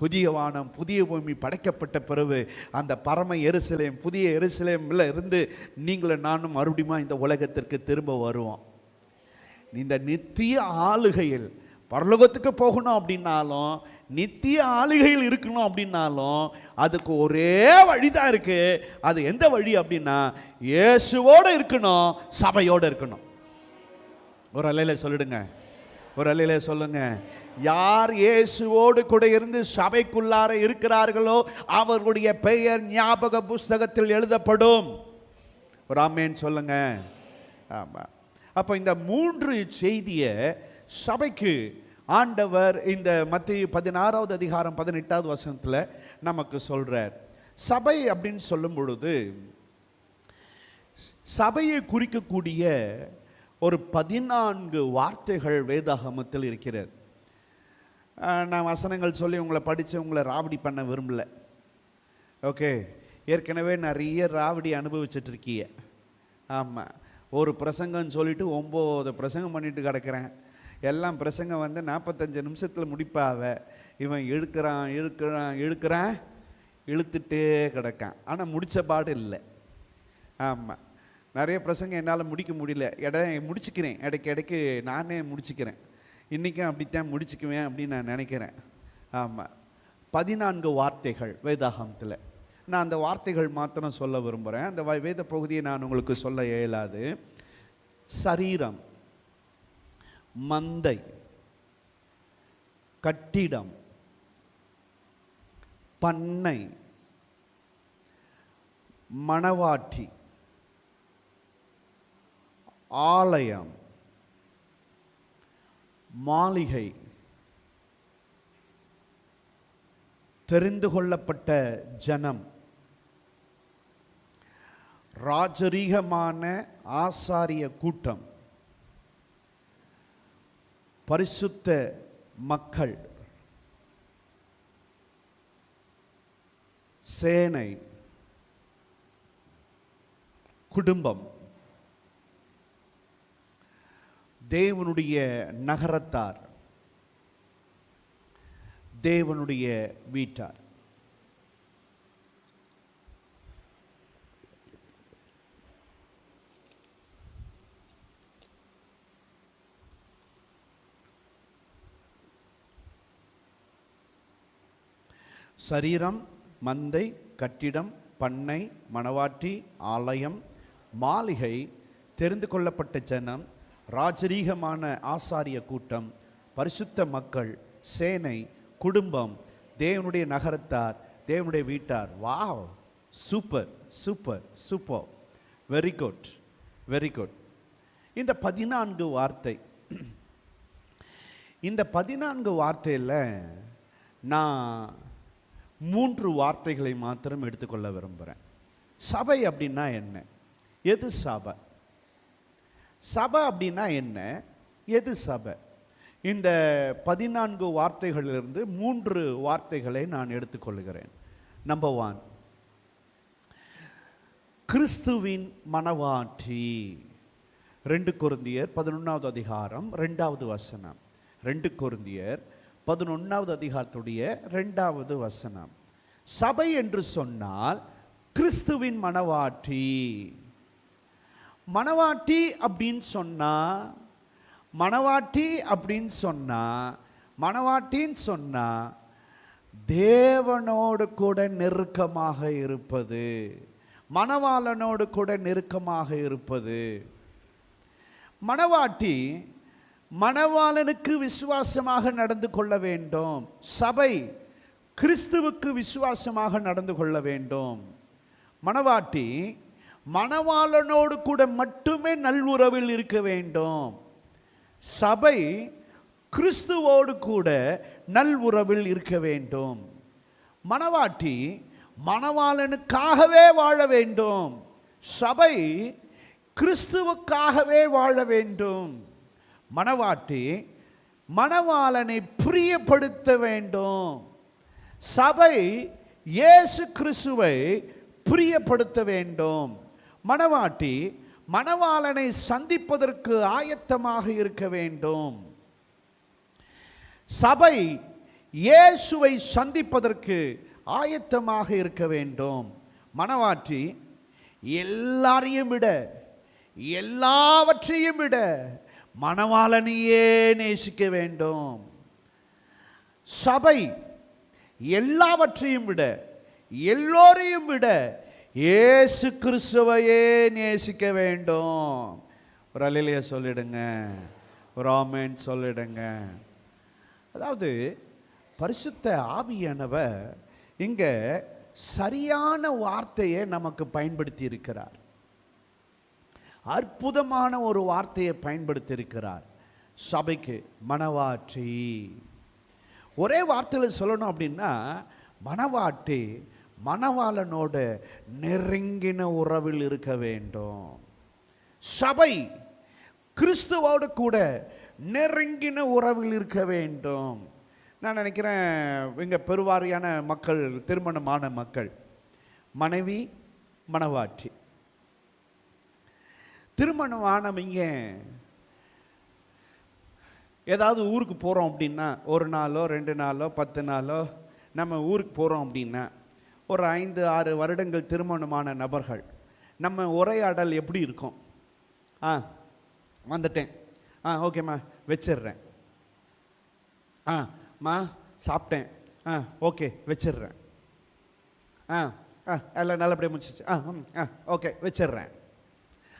புதிய வானம் புதிய பூமி படைக்கப்பட்ட பிறகு அந்த பரம எருசலேம் புதிய எருசலேமில் இருந்து நீங்களும் நானும் மறுபடியும் இந்த உலகத்திற்கு திரும்ப வருவோம். இந்த நித்திய ஆளுகையில் பரலோகத்துக்கு போகணும் அப்படின்னாலும் நித்திய ஆளுகையில் இருக்கணும் அப்படின்னாலும் அதுக்கு ஒரே வழி தான் இருக்குது அது எந்த வழி அப்படின்னா இயேசுவோடு இருக்கணும் சபையோடு இருக்கணும். ஒரு அலையில் சொல்லிடுங்க. ஒரு அலையில சொல்லுங்க. யார் இயேசுவோடு கூட இருந்து சபைக்குள்ளார இருக்கிறார்களோ அவர்களுடைய பெயர் ஞாபக புஸ்தகத்தில் எழுதப்படும். ஒரு ஆமேன்னு சொல்லுங்க. ஆமாம் அப்போ இந்த மூன்று செய்தியை சபைக்கு ஆண்டவர் இந்த மத்திய பதினாறாவது அதிகாரம் பதினெட்டாவது வசனத்தில் நமக்கு சொல்கிறார் சபை அப்படின்னு சொல்லும் பொழுது சபையை குறிக்கக்கூடிய ஒரு பதினான்கு வார்த்தைகள் வேதாகமத்தில் இருக்கிறது. நான் வசனங்கள் சொல்லி உங்களை படித்து உங்களை ராவடி பண்ண விரும்பல. ஓகே ஏற்கனவே நிறைய ராவடி அனுபவிச்சுட்டு இருக்கீங்க ஆமாம் ஒரு பிரசங்கம்னு சொல்லிட்டு ஒம்பது பிரசங்கம் பண்ணிட்டு கிடக்கிறேன். எல்லாம் பிரசங்கம் வந்து நாற்பத்தஞ்சு நிமிஷத்தில் முடிப்பாவ. இவன் இழுக்கிறான் இழுக்கிறான் இழுக்கிறான் இழுத்துட்டே கிடக்கான். ஆனால் முடித்த பாடு இல்லை. ஆமாம் நிறைய பிரசங்க என்னால் முடிக்க முடியல. இட முடிச்சுக்கிறேன். இடைக்கு இடைக்கு நானே முடிச்சுக்கிறேன். இன்றைக்கும் அப்படித்தான் முடிச்சுக்குவேன் அப்படின்னு நான் நினைக்கிறேன். ஆமாம் பதினான்கு வார்த்தைகள் வேதாகமத்தில். நான் அந்த வார்த்தைகள் மாத்திரம் சொல்ல விரும்புகிறேன் அந்த வ- வேத பகுதியை நான் உங்களுக்கு சொல்ல இயலாது. சரீரம் மந்தை கட்டிடம் பண்ணை மணவாட்டி ஆலயம் மாளிகை தெரிந்து கொள்ளப்பட்ட ஜனம் ராஜரீகமான ஆசாரிய கூட்டம் பரிசுத்த மக்கள் சேனை குடும்பம். தேவனுடைய நகரத்தார். தேவனுடைய வீட்டார். சரீரம் மந்தை கட்டிடம் பண்ணை மணவாட்டி ஆலயம் மாளிகை தெரிந்து கொள்ளப்பட்ட ஜனம் ராஜரீகமான ஆசாரிய கூட்டம் பரிசுத்த மக்கள் சேனை குடும்பம் தேவனுடைய நகரத்தார் தேவனுடைய வீட்டார். Wow! Super super super. Very good very good இந்த பதினான்கு வார்த்தை இந்த பதினான்கு வார்த்தையில் நான் மூன்று வார்த்தைகளை மாத்திரம் எடுத்துக்கொள்ள விரும்புகிறேன் சபை அப்படின்னா என்ன? எது சபை? சபை அப்படின்னா என்ன? எது சபை? இந்த பதினான்கு வார்த்தைகளிலிருந்து மூன்று வார்த்தைகளை நான் எடுத்துக்கொள்கிறேன். நம்பர் ஒன் கிறிஸ்துவின் மனவாட்டி. ரெண்டு கொருந்தியர் பதினொன்றாவது அதிகாரம் ரெண்டாவது வசனம். ரெண்டு கொருந்தியர் பதினொன்றாவது அதிகாரத்துடைய ரெண்டாவது வசனம். சபை என்று சொன்னால் கிறிஸ்துவின் மனவாட்டி. மணவாட்டி அப்படின்னு சொன்னால் மணவாட்டி அப்படின்னு சொன்னால் மணவாட்டின்னு சொன்னால் தேவனோடு கூட நெருக்கமாக இருப்பது. மணவாளனோடு கூட நெருக்கமாக இருப்பது. மணவாட்டி மணவாளனுக்கு விசுவாசமாக நடந்து கொள்ள வேண்டும். சபை கிறிஸ்துவுக்கு விசுவாசமாக நடந்து கொள்ள வேண்டும். மணவாட்டி மணவாளனோடு கூட மட்டுமே நல்லுறவில் இருக்க வேண்டும். சபை கிறிஸ்துவோடு கூட நல்லுறவில் இருக்க வேண்டும். மணவாட்டி மணவாளனுக்காகவே வாழ வேண்டும். சபை கிறிஸ்துவுக்காகவே வாழ வேண்டும். மணவாட்டி மணவாளனை பிரியப்படுத்த வேண்டும். சபை இயேசு கிறிஸ்துவை பிரியப்படுத்த வேண்டும். மணவாட்டி மணவாளனை சந்திப்பதற்கு ஆயத்தமாக இருக்க வேண்டும். சபை இயேசுவை சந்திப்பதற்கு ஆயத்தமாக இருக்க வேண்டும். மணவாட்டி எல்லாரையும் விட எல்லாவற்றையும் விட மணவாளனையே நேசிக்க வேண்டும். சபை எல்லாவற்றையும் விட எல்லோரையும் விட இயேசு கிறிஸ்துவையே நேசிக்க வேண்டும். ஒரு அலையிலைய சொல்லிடுங்க. ஒரு ஆமேன் சொல்லிடுங்க. அதாவது பரிசுத்த ஆவியானவர் இங்கே சரியான வார்த்தையை நமக்கு பயன்படுத்தி இருக்கிறார் அற்புதமான ஒரு வார்த்தையை பயன்படுத்தி இருக்கிறார் சபைக்கு மணவாற்றி ஒரே வார்த்தையில் சொல்லணும் அப்படின்னா மணவாட்டி மணவாளனோட நெருங்கின உறவில் இருக்க வேண்டும். சபை கிறிஸ்துவோடு கூட நெருங்கின உறவில் இருக்க வேண்டும். நான் நினைக்கிறேன் இங்கே பெருவாரியான மக்கள் திருமணமான மக்கள் மனைவி மணவாட்டி. திருமணம் ஆனவங்க ஏதாவது ஊருக்கு போகிறோம் அப்படின்னா ஒரு நாளோ ரெண்டு நாளோ பத்து நாளோ நம்ம ஊருக்கு போகிறோம் அப்படின்னா ஒரு ஐந்து ஆறு வருடங்கள் திருமணமான நபர்கள். நம்ம உரையாடல் எப்படி இருக்கும்? ஆ வந்துட்டேன். ஆ ஓகேம்மா வச்சிடுறேன். ஆ மா சாப்பிட்டேன். ஆ ஓகே வச்சிடுறேன். ஆ ஆ எல்லாம் நல்லபடியாக முடிச்சிச்சு ஆ ம் ஆ ஓகே வச்சிடுறேன்.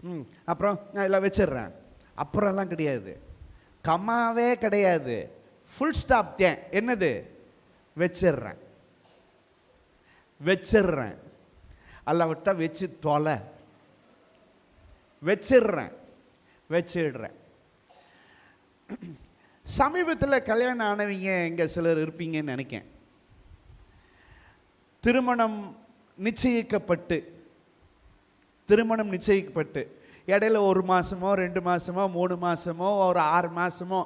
ம் அப்புறம் நான் எல்லாம் வச்சிடுறேன். அப்புறம்லாம் கிடையாது. கம்மாவே கிடையாது. ஃபுல் ஸ்டாப் தேன் என்னது? வச்சிடுறேன். வச்சிடுறேன் அல்லாவிட்டா வச்சு தொலை. வச்சிடுறேன் வச்சிடுறேன் சமீபத்தில் கல்யாணம் ஆனவங்க இங்கே சிலர் இருப்பீங்கன்னு நினைக்கேன். திருமணம் நிச்சயிக்கப்பட்டு திருமணம் நிச்சயிக்கப்பட்டு இடையில ஒரு மாதமோ ரெண்டு மாதமோ மூணு மாதமோ ஒரு ஆறு மாதமோ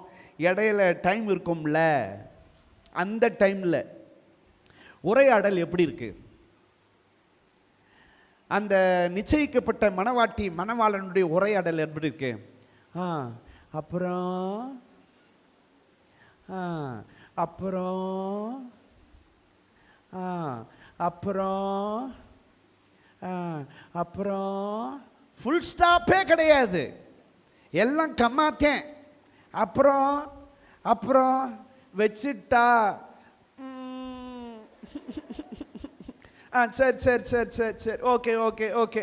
இடையில டைம் இருக்கும்ல? அந்த டைமில் உரையாடல் எப்படி இருக்குது அந்த நிச்சயிக்கப்பட்ட மணவாட்டி மணவாளனுடைய உரையாடல் எப்படி இருக்கு? ஆ அப்புறம் ஆ அப்புறம் ஆ அப்புறம் ஆ, அப்புறம் ஃபுல் ஸ்டாப்பே கிடையாது. எல்லாம் கம்மாத்தேன். அப்புறம் அப்புறம் வச்சிட்டா. ஆ சரி சரி சரி சரி சரி. Okay okay okay.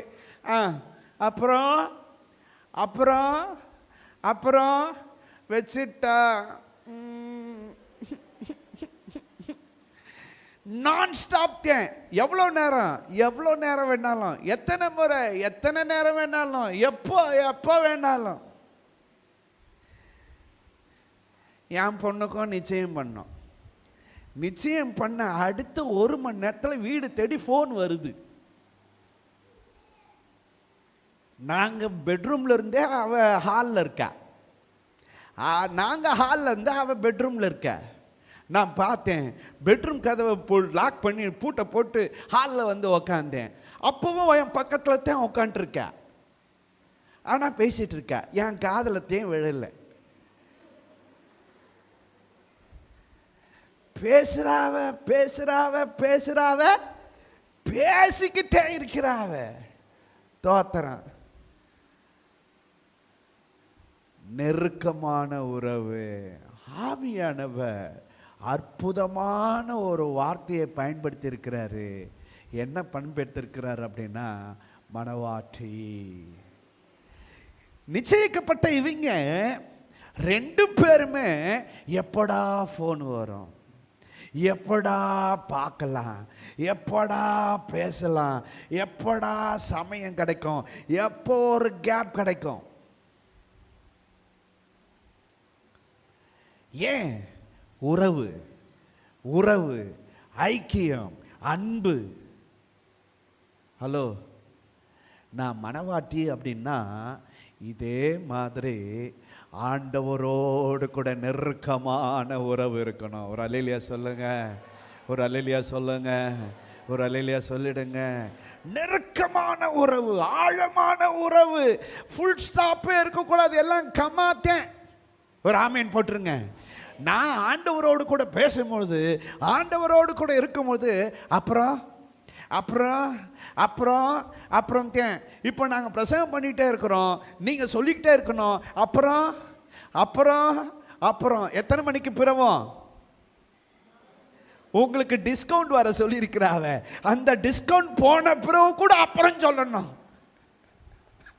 ஆ அப்புறம் அப்புறம் அப்புறம் வச்சுட்டா நான் ஸ்டாப் தேன் எவ்வளோ நேரம்? எவ்வளோ நேரம் வேணாலும். எத்தனை முறை? எத்தனை நேரம் வேணாலும். எப்போ எப்போ வேணாலும். என் பொண்ணுக்கும் நிச்சயம் பண்ணோம். நிச்சயம் பண்ண அடுத்த ஒரு மணி நேரத்தில் வீடு தேடி ஃபோன் வருது. நாங்கள் பெட்ரூமில் இருந்தே அவ ஹாலில் இருக்கா? நாங்கள் ஹாலில் இருந்து அவள் பெட்ரூமில் இருக்கா? நான் பார்த்தேன் பெட்ரூம் கதவை போ லாக் பண்ணி பூட்டை போட்டு ஹாலில் வந்து உக்காந்தேன். அப்பவும் என் பக்கத்தில் தான் உக்காண்ட்ருக்கா ஆனால் பேசிகிட்டு இருக்கா. என் காதலத்தையும் விழலை. பேசுகிறாவ பேசுகிறாவ பேசுகிறாவ பேசிக்கிட்டே இருக்கிறாவ. தோத்திரம். நெருக்கமான உறவு ஆவியானவர் அற்புதமான ஒரு வார்த்தையை பயன்படுத்தியிருக்கிறாரு. என்ன பண்பெடுத்திருக்கிறார் அப்படின்னா மனவாட்டி. நிச்சயிக்கப்பட்ட இவங்க ரெண்டு பேருமே எப்படா ஃபோன் வரும்? எப்படா பார்க்கலாம்? எப்படா பேசலாம்? எப்படா சமயம் கிடைக்கும்? எப்போ ஒரு கேப் கிடைக்கும்? ஏன்? உறவு உறவு ஐக்கியம் அன்பு. ஹலோ நான் மனவாட்டி அப்படின்னா இதே மாதிரி ஆண்டவரோடு கூட நெருக்கமான உறவு இருக்கணும். ஒரு அலையிலியா சொல்லுங்க. ஒரு அலையிலியா சொல்லுங்க. ஒரு அலையிலியா சொல்லிடுங்க. நெருக்கமான உறவு ஆழமான உறவு ஃபுல் ஸ்டாப்பே இருக்கக்கூடாது. எல்லாம் கமாத்தேன் ஒரு ஆமீன் போட்டுருங்க. நான் ஆண்டவரோடு கூட பேசும்பொழுது ஆண்டவரோடு கூட இருக்கும்போது அப்புறம் அப்புறம் அப்புறம் அப்புறம் இப்போ நாங்கள் பிரசங்கம் பண்ணிகிட்டே இருக்கிறோம். நீங்கள் சொல்லிக்கிட்டே இருக்கணும். அப்புறம் அப்புறம் அப்புறம். எத்தனை மணிக்கு பிறவோம்? உங்களுக்கு டிஸ்கவுண்ட் வர சொல்லியிருக்கிறாவ அந்த டிஸ்கவுண்ட் போன பிறகு கூட அப்புறம் சொல்லணும்.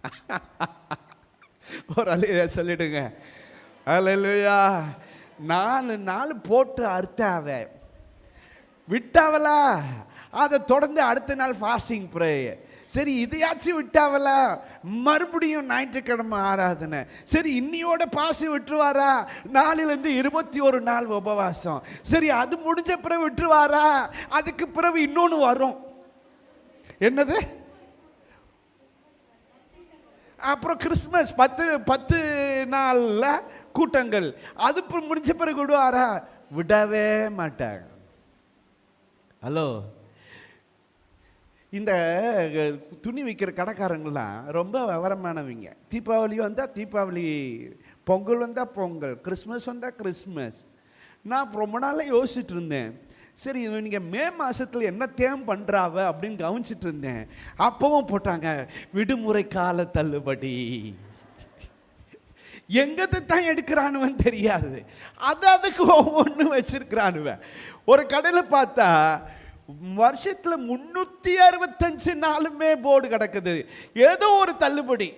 ஒரு அலைய சொல்லிடுங்க. அலையா நாலு நாள் போட்டு அறுத்தாவ விட்டாவலா அதை தொடர்ந்து அடுத்த நாள் ஃபாஸ்டிங் ப்ரேயர் சரி இதையாச்சும் விட்டாவல? மறுபடியும் ஞாயிற்றுக்கிழமை ஆராதனை. சரி இன்னியோட பாசி விட்டுருவாரா? நாளிலிருந்து இருபத்தி ஒரு நாள் உபவாசம். சரி அது முடிஞ்ச பிறகு விட்டுருவாரா? அதுக்கு பிறகு இன்னொன்று வரும். என்னது? அப்புறம் கிறிஸ்மஸ் பத்து பத்து நாளில் கூட்டங்கள். அது முடிஞ்ச பிறகு விடுவாரா? விடவே மாட்டாங்க. ஹலோ? இந்த துணி விற்கிற கடைக்காரங்களாம் ரொம்ப விவரமானவங்க. தீபாவளி வந்தால் தீபாவளி பொங்கல் வந்தால் பொங்கல் கிறிஸ்மஸ் வந்தால் கிறிஸ்மஸ். நான் ரொம்ப நாளாக யோசிச்சுட்டு இருந்தேன். சரி நீங்கள் மே மாதத்தில் என்ன தேம் பண்ணுறாவ அப்படின்னு கவனிச்சிட்டு இருந்தேன். அப்பவும் போட்டாங்க விடுமுறை கால தள்ளுபடி. எங்கது தான் எடுக்கிறானுவன் தெரியாது. அது அதுக்கு ஒவ்வொன்றும் வச்சிருக்கிறானுவன் ஒரு கடையில் பார்த்தா வருஷத்தில் முந்நூற்றி அறுபத்தஞ்சு நாளுமே போர்டு கிடக்குது. ஏதோ ஒரு தள்ளுபடி.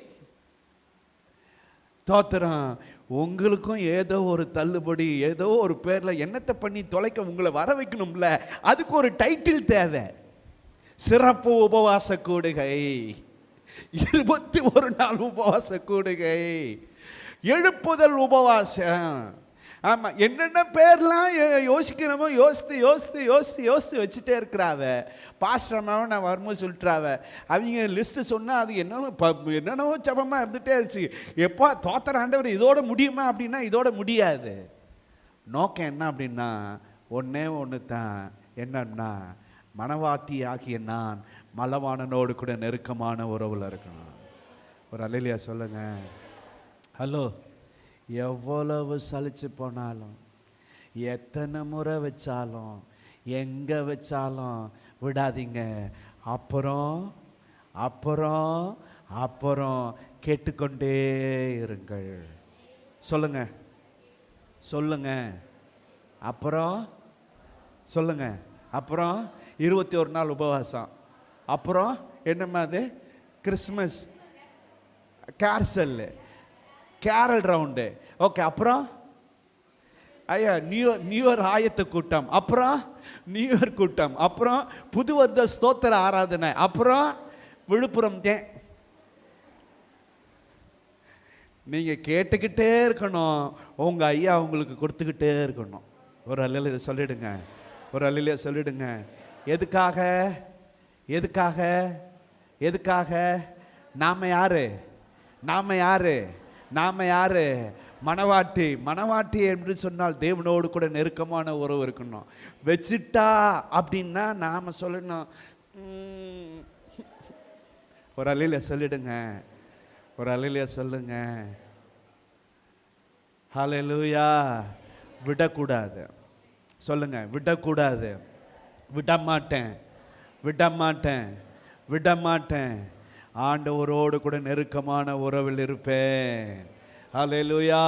தோத்திரம் உங்களுக்கும் ஏதோ ஒரு தள்ளுபடி ஏதோ ஒரு பேரில் என்னத்தை பண்ணி தொலைக்க உங்களை வர வைக்கணும்ல? அதுக்கு ஒரு டைட்டில் தேவை. சிறப்பு உபவாச கூடுகை. இருபத்தி ஒரு நாள் உபவாச கூடுகை. எழுப்புதல் உபவாசம். ஆமாம் என்னென்ன பேர்லாம் யோசிக்கணுமோ யோசித்து யோசித்து யோசித்து யோசித்து வச்சுட்டே இருக்கிறாவ. பாஸ்டர்மாவும் நான் வரும்போது சொல்லிட்டுறாவ அவங்க லிஸ்ட்டு சொன்னால் அது என்னென்ன ப என்னென்னவோ ஜபமாக இருந்துகிட்டே இருந்துச்சு. எப்போ தோத்தர ஆண்டவர் இதோட முடியுமா அப்படின்னா இதோட முடியாது. நோக்கம் என்ன அப்படின்னா ஒன்றே ஒன்று தான். என்னன்னா மனவாட்டி ஆகிய நான் மலவானனோடு கூட நெருக்கமான உறவில் இருக்கணும். ஒரு அலையிலியா சொல்லுங்கள் ஹலோ. எவ்வளவு சலிச்சு போனாலும் எத்தனை முறை வச்சாலும் எங்கே வச்சாலும் விடாதீங்க. அப்புறம் அப்புறம் அப்புறம் கேட்டுக்கொண்டே இருங்கள். சொல்லுங்க. சொல்லுங்க. அப்புறம் சொல்லுங்க. அப்புறம் இருபத்தி ஒரு நாள் உபவாசம். அப்புறம் என்னம்மா அது? கிறிஸ்மஸ். கேர்சல்லு. கேரல் ரவுண்டு ஓகே அப்புறம்? ஐயா நியூ நியூ இயர் ஆயத்த கூட்டம். அப்புறம்? நியூ இயர் கூட்டம். அப்புறம்? புது வருட ஸ்தோத்திர ஆராதனை. அப்புறம்? விழுப்புரம் தேன் நீங்கள் கேட்டுக்கிட்டே இருக்கணும். உங்கள் ஐயா உங்களுக்கு கொடுத்துக்கிட்டே இருக்கணும். ஒரு அல்லையில சொல்லிடுங்க. ஒரு அல்லையில சொல்லிடுங்க. எதுக்காக? எதுக்காக? எதுக்காக? நாம யார்? நாம யார்? நாம் யார்? மணவாட்டி. மணவாட்டி என்று சொன்னால் தேவனோடு கூட நெருக்கமான உறவு இருக்கணும். வச்சுட்டா அப்படின்னா நாம் சொல்லணும். ஒரு அலையில சொல்லிடுங்க. ஒரு அலையில சொல்லுங்க. ஹலலூயா விடக்கூடாது. சொல்லுங்க. விடக்கூடாது. விடமாட்டேன். விடமாட்டேன். விடமாட்டேன். ஆண்டவரோடு கூட நெருக்கமான உறவில் இருப்பேன். ஹalleluya